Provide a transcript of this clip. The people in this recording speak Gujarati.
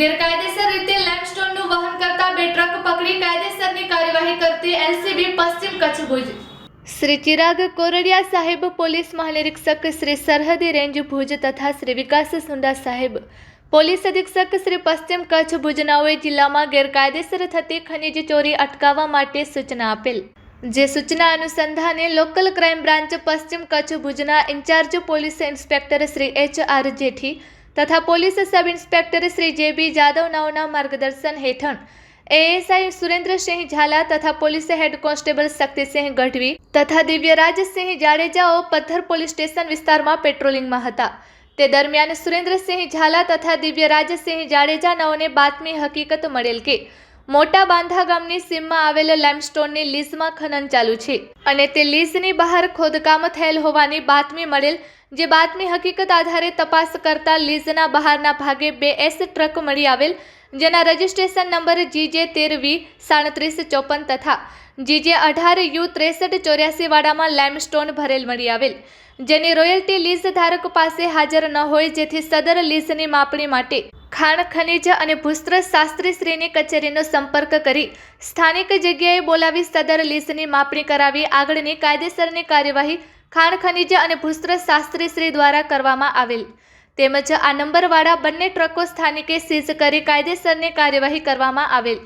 ગેરકાયદેસર રીતે લેમસ્ટોનનું વહન કરતા બે ટ્રક પકડી કાયદેસરની કાર્યવાહી કરતી એલસીબી પશ્ચિમ કચ્છ ભુજ. શ્રી ચિરાગ કોરડિયા સાહેબ પોલીસ મહાનિરીક્ષક શ્રી સરહદી રેન્જ ભુજ તથા શ્રી વિકાસ સુંડા સાહેબ પોલીસ અધિક્ષક શ્રી પશ્ચિમ કચ્છ ભુજનાઓએ જિલ્લામાં ગેરકાયદેસર થતી ખનીજ ચોરી અટકાવવા માટે સૂચના આપેલ. જે સૂચના અનુસંધાને લોકલ ક્રાઇમ બ્રાન્ચ પશ્ચિમ કચ્છ ભુજના in charge police inspector Shri H R Jethi તથા પોલીસ સબ ઇન્સ્પેક્ટર શ્રી જે બી જાદવનાઓના માર્ગદર્શન હેઠળ એએસઆઈ સુરેન્દ્રસિંહ ઝાલા તથા police head constable Shaktisinh Gadhvi તથા દિવ્યરાજસિંહ જાડેજાઓ પથ્થર પોલીસ સ્ટેશન વિસ્તારમાં પેટ્રોલિંગમાં હતા. તે દરમિયાન સુરેન્દ્રસિંહ ઝાલા તથા દિવ્યરાજસિંહ જાડેજા નાઓને બાતમી હકીકત મળેલ કે મોટા બાંધા ગામની સીમમાં આવેલ લાઇમસ્ટોનની લીઝમાં ખનન ચાલુ છે અને તે લીઝની બહાર ખોદકામ થયેલ હોવાની બાતમી મળેલ જે બાતમી હકીકત આધારે તપાસ કરતા લીઝના બહારના ભાગે બે એસ ટ્રક મળી આવેલ, જેના રજિસ્ટ્રેશન નંબર જીજે તેર વી સાડત્રીસ ચોપન તથા જીજે અઢાર યુ ત્રેસઠ ચોર્યાસી વાળામાં લાઇમસ્ટોન ભરેલ મળી આવેલ. જેની રોયલ્ટી લીઝ ધારક પાસે હાજર ન હોય જેથી સદર લીઝની માપણી માટે ખાણ, ખનિજ અને ભૂસ્ત્ર શાસ્ત્રી શ્રીની કચેરીનો સંપર્ક કરી સ્થાનિક જગ્યાએ બોલાવી સદર લીઝની માપણી કરાવી આગળની કાયદેસરની કાર્યવાહી ખાણ ખનિજ અને ભૂસ્ત્ર શાસ્ત્રી શ્રી દ્વારા કરવામાં આવેલ. તેમજ આ નંબરવાળા બંને ટ્રકો સ્થાનિકે સીઝ કરી કાયદેસરની કાર્યવાહી કરવામાં આવેલ.